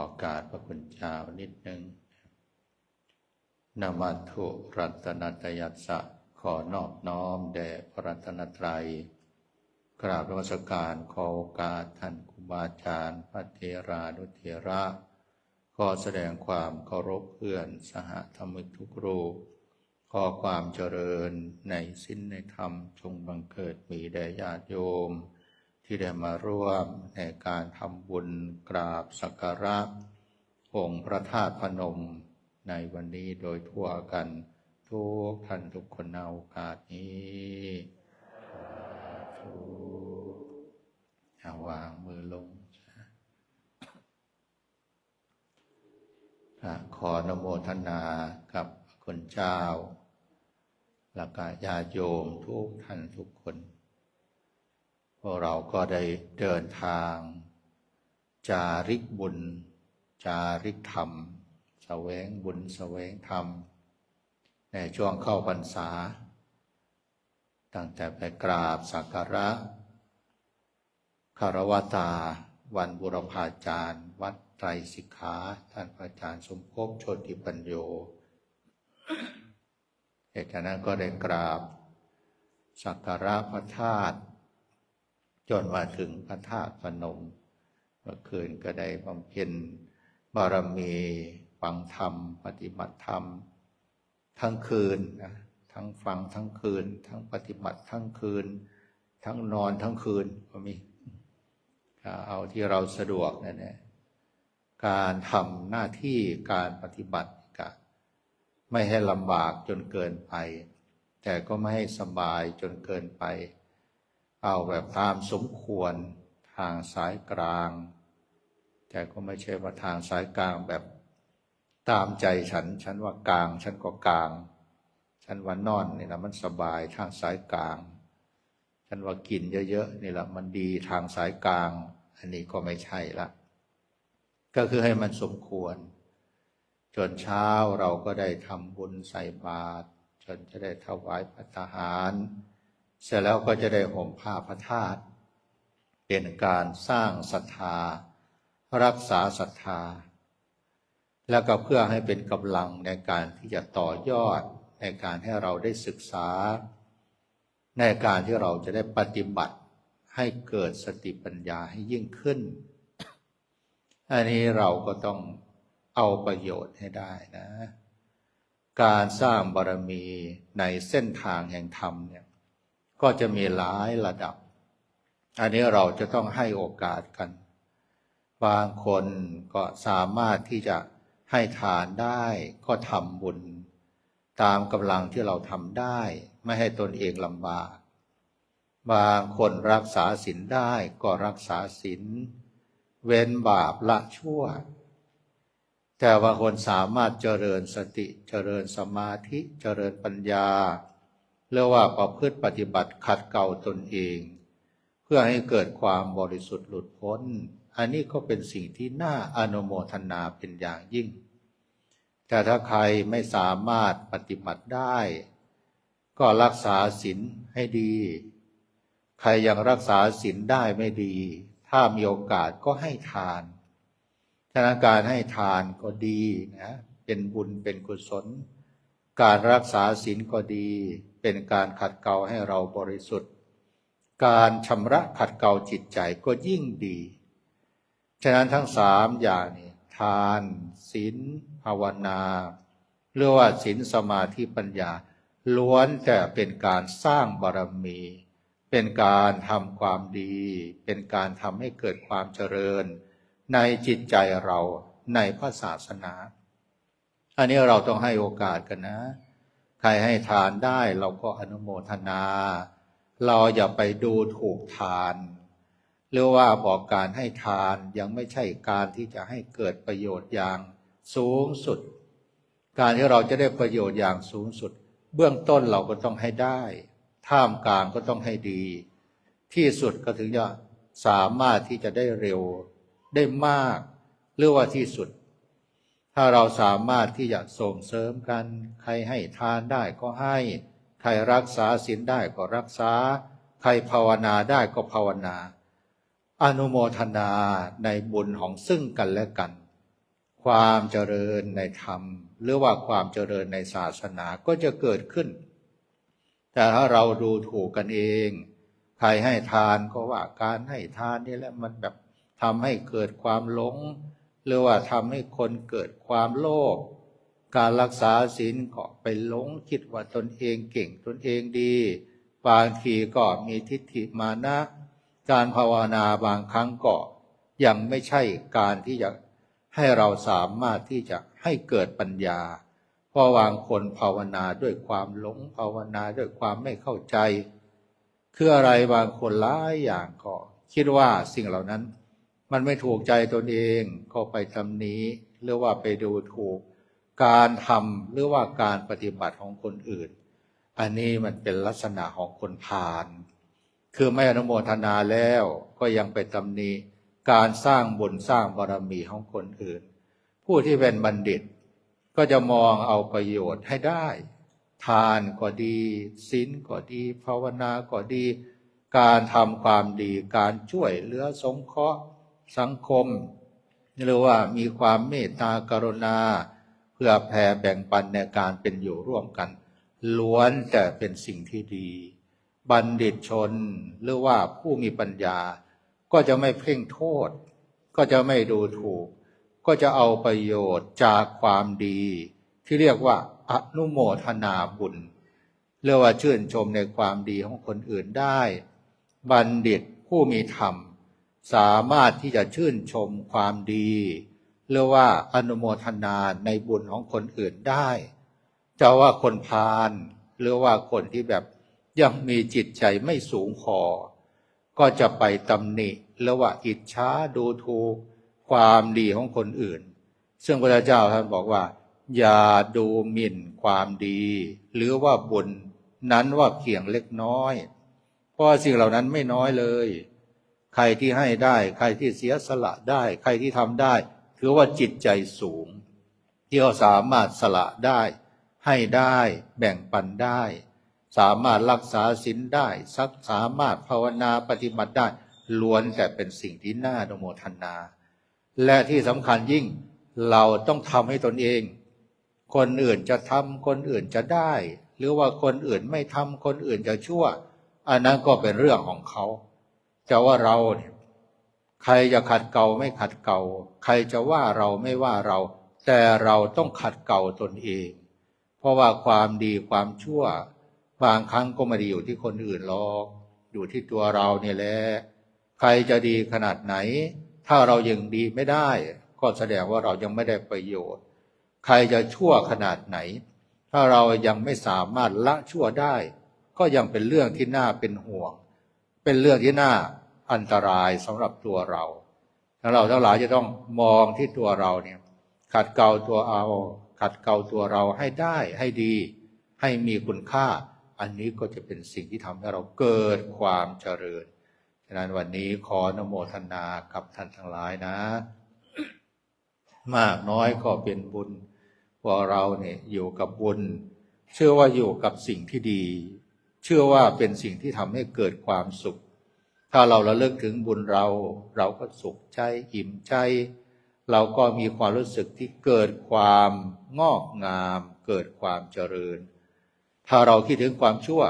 อการพระคุณเจ้านิดหนึ่งนามัตถุรัตนตยัสสะขอนอบน้อมแด่พระรัตนตรัย กราบนมัสการขอโอกาสท่านครูบาอาจารย์พระเทรานุเทระขอแสดงความเคารพเพื่อนสหธรรมิกทุกรูปขอความเจริญในสิ้นในธรรมจงบังเกิดมีแด่ญาติโยม ที่ได้มาร่วมในการทำบุญกราบสักการะ องค์พระธาตุพนม ในวันนี้โดยทั่วกัน ทุกท่านทุกคนในโอกาสนี้าธุเอาวางมือลงขอนโมทนากับคุณเจ้าและก็ญาโยมทุกท่านทุกคน พวกเราก็ได้เดินทาง จาริกบุญ จาริกธรรมสแสวงบุญสแสวงธรรม ในช่วงเข้าพรรษา ตั้งแต่ไปกราบสักการะคารวตา วันบุรพาจารย์ วัดไตรสิกขาท่านอาจารย์สมภพโชติปัญโยเหตุนั้นก็ได้กราบสักการะพระธาตุ จนมาถึงพระธาตุพนม เมื่อคืนก็ได้บำเพ็ญบารมีฟังธรรม ปฏิบัติธรรม ทั้งคืนนะทั้งฟังทั้งคืน ทั้งปฏิบัติทั้งคืน ทั้งนอนทั้งคืนก็มีเอาที่เราสะดวกนั่นแหละการทำหน้าที่การปฏิบัติกะไม่ให้ลำบากจนเกินไป แต่ก็ไม่ให้สบายจนเกินไป เอาแบบตามสมควรทางสายกลาง แต่ก็ไม่ใช่ว่าทางสายกลางแบบตามใจฉัน ฉันว่ากลาง ฉันก็กลาง ฉันว่านอนนี่แหละมันสบายทางสายกลาง ฉันว่ากินเยอะๆนี่แหละมันดีทางสายกลาง อันนี้ก็ไม่ใช่ละ ก็คือให้มันสมควร จนเช้าเราก็ได้ทำบุญใส่บาตรจนจะได้ถวายพระทหาร เสร็จแล้วก็จะได้ห่มผ้าพระธาตุเป็นการสร้างศรัทธา รักษาศรัทธา แล้วก็เพื่อให้เป็นกำลังในการที่จะต่อยอดในการให้เราได้ศึกษา ในการที่เราจะได้ปฏิบัติให้เกิดสติปัญญาให้ยิ่งขึ้น อันนี้เราก็ต้องเอาประโยชน์ให้ได้นะ การสร้างบารมีในเส้นทางแห่งธรรมเนี่ย ก็จะมีหลายระดับ อันนี้เราจะต้องให้โอกาสกัน บางคนก็สามารถที่จะให้ทานได้ก็ทำบุญ ตามกำลังที่เราทำได้ ไม่ให้ตนเองลำบาก บางคนรักษาศีลได้ก็รักษาศีลเว้นบาปละชั่ว แต่ว่าคนสามารถเจริญสติเจริญสมาธิเจริญปัญญา เรียกว่าประพฤติปฏิบัติขัดเกลาตนเอง เพื่อให้เกิดความบริสุทธิ์หลุดพ้น อันนี้ก็เป็นสิ่งที่น่าอนุโมทนาเป็นอย่างยิ่ง แต่ถ้าใครไม่สามารถปฏิบัติได้ ก็รักษาศีลให้ดี ใครยังรักษาศีลได้ไม่ดี ถ้ามีโอกาสก็ให้ทานฉะนั้นการให้ทานก็ดีนะ เป็นบุญเป็นกุศล การรักษาศีลก็ดี เป็นการขัดเกลาให้เราบริสุทธิ์ การชำระขัดเกลาจิตใจก็ยิ่งดี ฉะนั้นทั้งสามอย่างนี้ทานศีลภาวนาเรียกว่าศีลสมาธิปัญญา ล้วนแต่เป็นการสร้างบารมี เป็นการทำความดี เป็นการทำให้เกิดความเจริญ ในจิตใจเราในพระศาสนา อันนี้เราต้องให้โอกาสกันนะ ใครให้ทานได้เราก็อนุโมทนา เราอย่าไปดูถูกทาน หรือว่าบอกการให้ทานยังไม่ใช่การที่จะให้เกิดประโยชน์อย่างสูงสุด การที่เราจะได้ประโยชน์อย่างสูงสุด เบื้องต้นเราก็ต้องให้ได้ ท่ามกลางก็ต้องให้ดี ที่สุดก็ถึงจะสามารถที่จะได้เร็วได้มาก หรือว่าที่สุด ถ้าเราสามารถที่จะส่งเสริมกัน ใครให้ทานได้ก็ให้ ใครรักษาศีลได้ก็รักษา ใครภาวนาได้ก็ภาวนา อนุโมทนาในบุญของซึ่งกันและกัน ความเจริญในธรรม หรือว่าความเจริญในศาสนาก็จะเกิดขึ้น แต่ถ้าเราดูถูกกันเอง ใครให้ทานก็ว่าการให้ทานนี่แหละมันแบบทำให้เกิดความหลง หรือว่าทำให้คนเกิดความโลภการรักษาศีลก็ไปหลงคิดว่าตนเองเก่งตนเองดี บางทีก็มีทิฏฐิมานะ การภาวนาบางครั้งก็ยังไม่ใช่การที่จะให้เราสามารถที่จะให้เกิดปัญญา เพราะบางคนภาวนาด้วยความหลงภาวนาด้วยความไม่เข้าใจ คืออะไรบางคนหลายอย่างก็คิดว่าสิ่งเหล่านั้น มันไม่ถูกใจตนเองก็ไปทำหนี้หรือว่าไปดูถูก การทำหรือว่าการปฏิบัติของคนอื่น อันนี้มันเป็นลักษณะของคนพาลคือไม่อนุโมทนาแล้วก็ยังไปตำหนิการสร้างบุญสร้างบารมีของคนอื่น ผู้ที่เป็นบัณฑิต ก็จะมองเอาประโยชน์ให้ได้ ทานก็ดีศีลก็ดีภาวนาก็ดี การทำความดี การช่วยเหลือสงเคราะห์ สังคมหรือว่ามีความเมตตากรุณา เพื่อแผ่แบ่งปันในการเป็นอยู่ร่วมกัน ล้วนแต่เป็นสิ่งที่ดี บัณฑิตชนหรือว่าผู้มีปัญญา ก็จะไม่เพ่งโทษ ก็จะไม่ดูถูก ก็จะเอาประโยชน์จากความดี ที่เรียกว่าอนุโมทนาบุญเรียกว่าชื่นชมในความดีของคนอื่นได้ บัณฑิตผู้มีธรรม สามารถที่จะชื่นชมความดีเรียกว่าอนุโมทนาในบุญของคนอื่นได้จะว่าคนพาลหรือว่าคนที่แบบยังมีจิตใจไม่สูงพอก็จะไปตำหนิหรือว่าอิจฉาดูถูกความดีของคนอื่น ซึ่งพระเจ้าท่านบอกว่า อย่าดูหมิ่นความดี หรือว่าบุญนั้นว่าเพียงเล็กน้อย เพราะสิ่งเหล่านั้นไม่น้อยเลย ใครที่ให้ได้ ใครที่เสียสละได้ ใครที่ทำได้ ถือว่าจิตใจสูง ที่เขาสามารถสละได้ ให้ได้แบ่งปันได้ สามารถรักษาศีลได้สักสามารถภาวนาปฏิบัติได้ ล้วนแต่เป็นสิ่งที่น่าอนุโมทนา และที่สำคัญยิ่งเราต้องทำให้ตนเอง คนอื่นจะทำคนอื่นจะได้ หรือว่าคนอื่นไม่ทำคนอื่นจะชั่ว อันนั้นก็เป็นเรื่องของเขา จะว่าเราเนี่ยใครจะขัดเกลาไม่ขัดเกลาใครจะว่าเราไม่ว่าเรา แต่เราต้องขัดเกลาตนเอง เพราะว่าความดีความชั่ว บางครั้งก็ไม่ได้อยู่ที่คนอื่นหรอก อยู่ที่ตัวเราเนี่ยแหละใครจะดีขนาดไหน ถ้าเรายังดีไม่ได้ ก็แสดงว่าเรายังไม่ได้ประโยชน์ ใครจะชั่วขนาดไหน ถ้าเรายังไม่สามารถละชั่วได้ ก็ยังเป็นเรื่องที่น่าเป็นห่วง เป็นเรื่องที่น่าอันตรายสำหรับตัวเราแล้วเราทั้งหลายจะต้องมองที่ตัวเราเนี่ย ขัดเกลาตัวเอา ขัดเกลาตัวเราให้ได้ให้ดี ให้มีคุณค่า อันนี้ก็จะเป็นสิ่งที่ทำให้เราเกิดความเจริญฉะนั้นวันนี้ขอนโมทนากับท่านทั้งหลายนะ มากน้อยก็เป็นบุญเพราะเราเนี่ยอยู่กับบุญ เชื่อว่าอยู่กับสิ่งที่ดี เชื่อว่าเป็นสิ่งที่ทำให้เกิดความสุข ถ้าเราระลึกถึงบุญเรา เราก็สุขใจอิ่มใจ เราก็มีความรู้สึกที่เกิดความงอกงาม เกิดความเจริญ ถ้าเราคิดถึงความชั่ว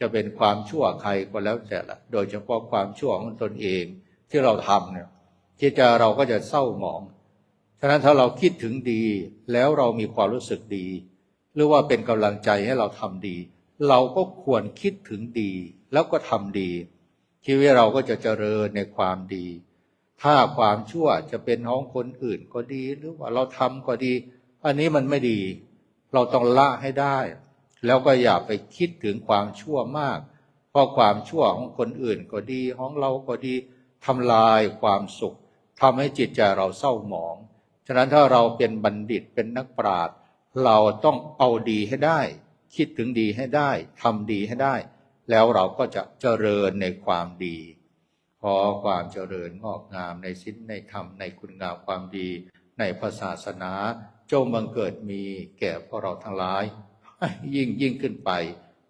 จะเป็นความชั่วใครก็แล้วแต่ละ โดยเฉพาะความชั่วของตนเองที่เราทำเนี่ยจิตใจเราก็จะเศร้าหมอง ฉะนั้นถ้าเราคิดถึงดีแล้วเรามีความรู้สึกดี หรือว่าเป็นกำลังใจให้เราทำดี เราก็ควรคิดถึงดี แล้วก็ทำดี ชีวิตเราก็จะเจริญในความดี ถ้าความชั่วจะเป็นของคนอื่นก็ดี หรือว่าเราทำก็ดี อันนี้มันไม่ดี เราต้องละให้ได้ แล้วก็อย่าไปคิดถึงความชั่วมาก เพราะความชั่วของคนอื่นก็ดี ของเราก็ดีทำลายความสุขทำให้จิตใจเราเศร้าหมอง ฉะนั้นถ้าเราเป็นบัณฑิตเป็นนักปราชญ์เราต้องเอาดีให้ได้ คิดถึงดีให้ได้ทำดีให้ได้ แล้วเราก็จะเจริญในความดีขอความเจริญงอกงามในศีลในธรรมในคุณงามความดี ในพระศาสนาจงบังเกิดมีแก่พวกเราทั้งหลาย ยิ่งยิ่งขึ้นไป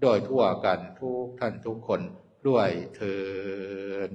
โดยทั่วกันทุกท่านทุกคนด้วยเทิน